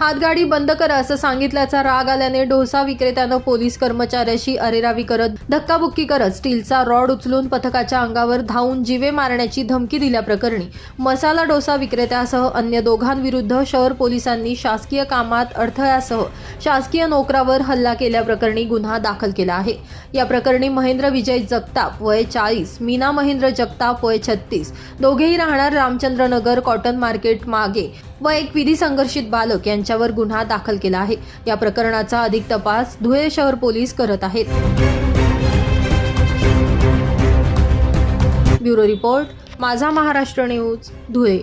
हातगाडी बंद करा असं सांगितल्याचा राग आल्याने डोसा विक्रेत्यानं पोलीस कर्मचाऱ्याशी अरेरावी करत धक्काबुक्की करत स्टीलचा रॉड उचलून पथकाच्या अंगावर धावून जीवे मारण्याची धमकी दिल्याप्रकरणी मसाला डोसा विक्रेत्यासह अन्य दोघांविरुद्ध शहर पोलिसांनी शासकीय कामात अडथळ्यासह शासकीय नोकरावर हल्ला केल्याप्रकरणी गुन्हा दाखल केला आहे. या प्रकरणी महेंद्र विजय जगताप वय चाळीस मीना महेंद्र जगताप वय छत्तीस दोघेही राहणार रामचंद्रनगर कॉटन मार्केट मागे. व एक विधी संघर्षित बालक यांच्यावर गुन्हा दाखल केला आहे. या प्रकरणाचा अधिक तपास धुळे शहर पोलीस करत आहेत. ब्युरो रिपोर्ट माझा महाराष्ट्र न्यूज धुळे.